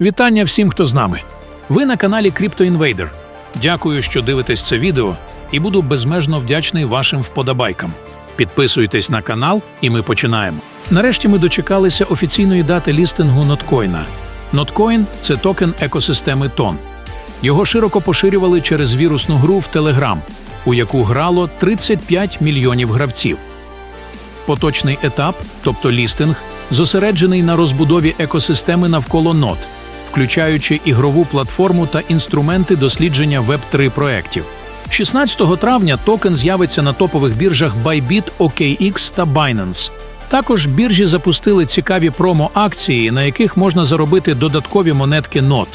Вітання всім, хто з нами. Ви на каналі Crypto Invader. Дякую, що дивитесь це відео, і буду безмежно вдячний вашим вподобайкам. Підписуйтесь на канал, і ми починаємо. Нарешті ми дочекалися офіційної дати лістингу ноткоїна. Ноткоін це токен екосистеми Тон. Його широко поширювали через вірусну гру в Telegram, у яку грало 35 мільйонів гравців. Поточний етап, тобто лістинг, зосереджений на розбудові екосистеми навколо нод, включаючи ігрову платформу та інструменти дослідження Web3 проєктів. 16 травня токен з'явиться на топових біржах Bybit, OKX та Binance. Також біржі запустили цікаві промо-акції, на яких можна заробити додаткові монетки NOT.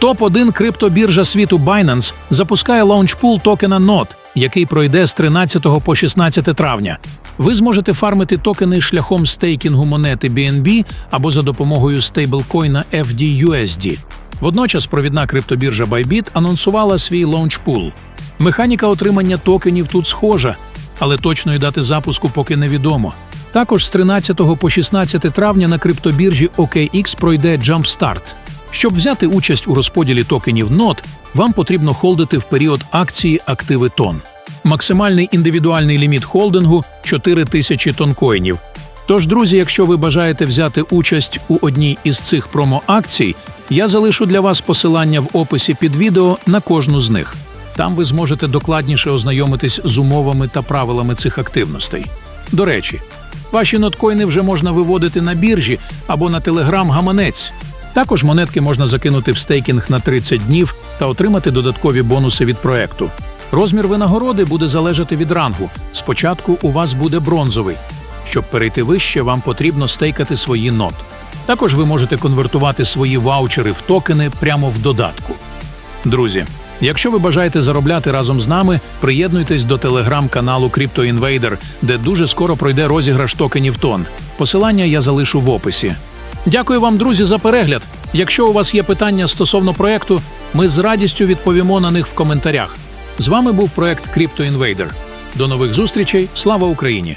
Топ-1 криптобіржа світу Binance запускає лаунчпул токена NOT, який пройде з 13 по 16 травня. Ви зможете фармити токени шляхом стейкінгу монети BNB або за допомогою стейблкоїна FDUSD. Водночас провідна криптобіржа Bybit анонсувала свій лаунчпул. Механіка отримання токенів тут схожа, але точної дати запуску поки невідомо. Також з 13 по 16 травня на криптобіржі OKX пройде Jumpstart. Щоб взяти участь у розподілі токенів NOT, вам потрібно холдити в період акції активи тон. Максимальний індивідуальний ліміт холдингу 4 тисячі тонкоїнів. Тож, друзі, якщо ви бажаєте взяти участь у одній із цих промо-акцій, я залишу для вас посилання в описі під відео на кожну з них. Там ви зможете докладніше ознайомитись з умовами та правилами цих активностей. До речі, ваші ноткоїни вже можна виводити на біржі або на телеграм-гаманець. Також монетки можна закинути в стейкінг на 30 днів та отримати додаткові бонуси від проекту. Розмір винагороди буде залежати від рангу. Спочатку у вас буде бронзовий. Щоб перейти вище, вам потрібно стейкати свої нот. Також ви можете конвертувати свої ваучери в токени прямо в додатку. Друзі, якщо ви бажаєте заробляти разом з нами, приєднуйтесь до телеграм-каналу Crypto Invader, де дуже скоро пройде розіграш токенів тон. Посилання я залишу в описі. Дякую вам, друзі, за перегляд. Якщо у вас є питання стосовно проекту, ми з радістю відповімо на них в коментарях. З вами був проект Crypto Invader. До нових зустрічей. Слава Україні!